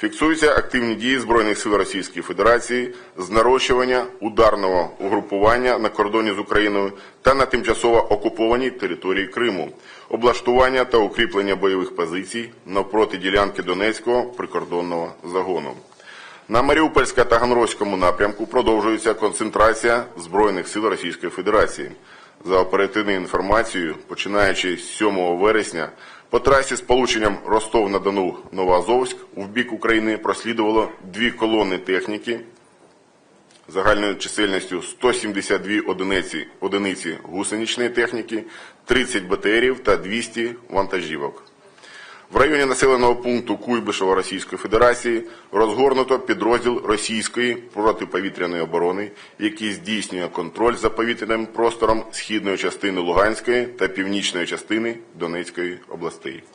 Фіксуються активні дії Збройних сил Російської Федерації з нарощування ударного угрупування на кордоні з Україною та на тимчасово окупованій території Криму, облаштування та укріплення бойових позицій навпроти ділянки Донецького прикордонного загону. На Маріупольсько-Таганрозькому напрямку продовжується концентрація Збройних сил Російської Федерації. За оперативною інформацією, починаючи з 7 вересня, по трасі з полученням Ростов-на-Дону Новоазовськ у бік України прослідувало дві колони техніки загальною чисельністю 172 одиниці, одиниці гусеничної техніки, 30 БТРів та 200 вантажівок. В районі населеного пункту Куйбишева Російської Федерації розгорнуто підрозділ російської протиповітряної оборони, який здійснює контроль за повітряним простором східної частини Луганської та північної частини Донецької областей.